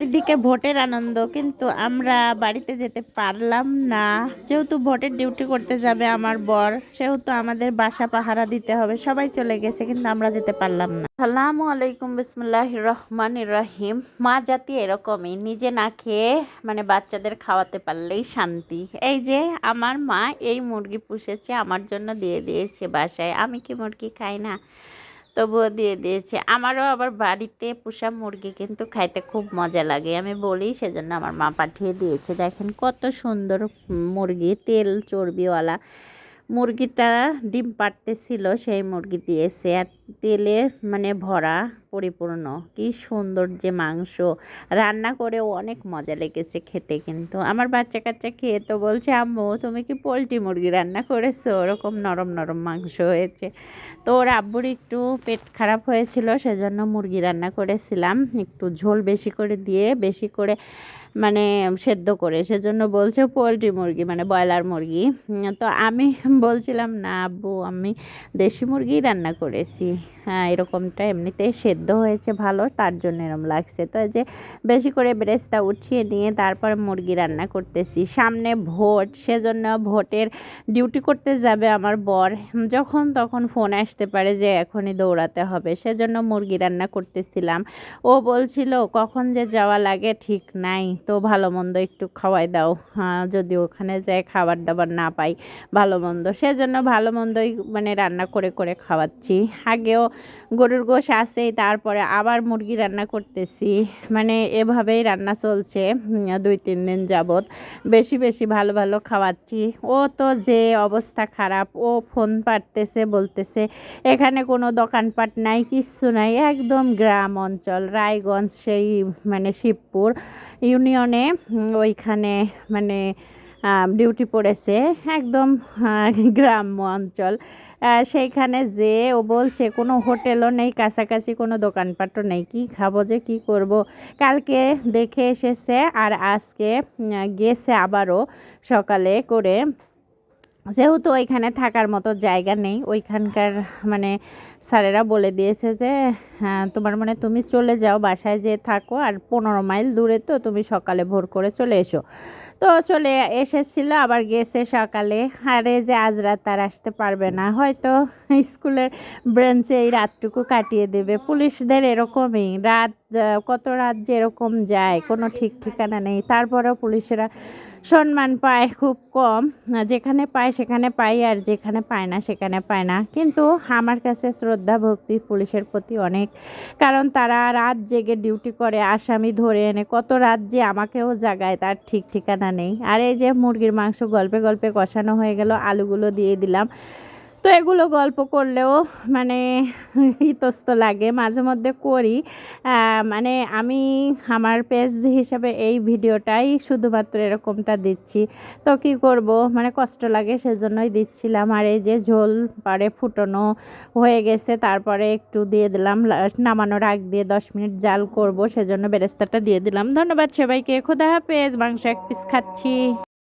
দিকে ভোটের আনন্দ, কিন্তু আমরা বাড়িতে যেতে পারলাম না। যেহেতু ভোটের ডিউটি করতে যাবে আমার বর, সেহেতু আমাদের বাসা পাহারা দিতে হবে, সবাই চলে গেছে, কিন্তু আমরা যেতে পারলাম না। সালামু আলাইকুম বিসমুল্লাহ রহমান রাহিম। মা জাতি এরকমই, নিজে না খেয়ে মানে বাচ্চাদের খাওয়াতে পারলেই শান্তি। এই যে, আমার মা এই মুরগি পুষেছে, আমার জন্য দিয়ে দিয়েছে বাসায়। আমি কি মুরগি খাই না? তবুও দিয়ে দিয়েছে। আমারও আবার বাড়িতে পোষা মুরগি কিন্তু খাইতে খুব মজা লাগে। আমি বলি, সেজন্য আমার মা পাঠিয়ে দিয়েছে। দেখেন কত সুন্দর মুরগি, তেল চর্বিওয়ালা। মুরগিটা ডিম পাড়তেছিল, সেই মুরগি দিয়েছে। আর তেলে মানে ভরা পরিপূর্ণ। কি সুন্দর যে মাংস। রান্না করে অনেক মজা লেগেছে খেতে কিন্তু। আমার বাচ্চা কাচ্চা খেয়ে তো বলছে, আম্মু, তুমি কি পোলট্রি মুরগি রান্না করেছ? ওরকম নরম নরম মাংস হয়েছে। তো ওর আব্বুর একটু পেট খারাপ হয়েছিল, সেজন্য মুরগি রান্না করেছিলাম। একটু ঝোল বেশি করে দিয়ে, বেশি করে মানে সেদ্ধ করে। সেজন্য বলছে পোলট্রি মুরগি মানে ব্রয়লার মুরগি। তো আমি বলছিলাম, না আব্বু, আমি দেশি মুরগি রান্না করেছি। হ্যাঁ এরকমটা এমনিতে সেদ্ধ হয়েছে ভালো, তার জন্য এরম লাগছে। তো যে বেশি করে ব্রেস্তা উঠিয়ে নিয়ে তারপর মুরগি রান্না করতেছি। সামনে ভোট, সেজন্য ভোটের ডিউটি করতে যাবে আমার বর। যখন তখন ফোন আসতে পারে যে এখনই দৌড়াতে হবে, সেজন্য মুরগি রান্না করতেছিলাম। ও বলছিল, কখন যে যাওয়া লাগে ঠিক নাই, তো ভালো মন্দ একটু খাওয়াই দাও। হ্যাঁ যদি ওখানে যায় খাবার দাবার না পাই, ভালো মন্দ। সেজন্য ভালো মন্দই মানে রান্না করে করে খাওয়াচ্ছি। আগেও গরুর গোশ আসেই তারপরে আবার মুরগি রান্না করতেছি। মানে এভাবেই রান্না চলছে দুই, তিন দিন যাবৎ। বেশি বেশি ভালো ভালো খাওয়াচ্ছি। ও তো যে অবস্থা খারাপ, ও ফোন পারতেছে বলতেছে, এখানে কোনো দোকানপাট নাই, কিচ্ছু নাই, একদম গ্রাম অঞ্চল, রায়গঞ্জ, সেই মানে শিবপুর ইউনিয়নে ওইখানে মানে ডিউটি পড়েছে একদম গ্রাম্য অঞ্চল। সেইখানে যে ও বলছে, কোনো হোটেলও নেই, কাছাকাছি কোনো দোকানপাটও নেই, কি খাব যে কি করব? কালকে দেখে এসেছে আর আজকে গেছে আবারও সকালে করে। যেহেতু ওইখানে থাকার মতো জায়গা নেই, ওইখানকার মানে স্যারেরা বলে দিয়েছে যে হ্যাঁ তোমার মানে তুমি চলে যাও, বাসায় যে থাকো, আর পনেরো মাইল দূরে তো তুমি সকালে ভোর করে চলে এসো। তো চলে এসেছিল, আবার গেছে সকালে। আরে যে আজ রাত আর আসতে পারবে না। হয়তো স্কুলের ব্রেঞ্চে এই রাতটুকু কাটিয়ে দেবে। পুলিশদের এরকমই। রাত কত রাত যে এরকম যায়, কোনো ঠিক ঠিকানা নেই। তারপরেও পুলিশেরা সম্মান পায় খুব কম। যেখানে পায় সেখানে পাই আর যেখানে পায় না সেখানে পায় না। কিন্তু আমার কাছে শ্রদ্ধা ভক্তি পুলিশের প্রতি অনেক। কারণ তারা রাত জেগে ডিউটি করে, আসামি ধরে এনে, কত রাত যে আমাকেও জাগায়, তার ঠিক ঠিকানা নেই। আর এই যে মুরগির মাংস গল্পে গল্পে কষানো হয়ে গেল, আলুগুলো দিয়ে দিলাম। তো এগুলো গল্প করলেও মানে ইতস্ত লাগে, মাঝে মধ্যে করি। মানে আমি আমার পেজ হিসাবে এই ভিডিওটাই শুধুমাত্র এরকমটা দিচ্ছি। তো কি করব? মানে কষ্ট লাগে সেজন্যই দিচ্ছিলাম। আর এই যে ঝোল পারে ফুটানো হয়ে গেছে, তারপরে একটু দিয়ে দিলাম নামানোর আগ দিয়ে দশ মিনিট জাল করব, সেজন্য বেরেস্তাটা দিয়ে দিলাম। ধন্যবাদ সবাইকে, খোদা হাফেজ, মাংস এক পিস খাচ্ছি।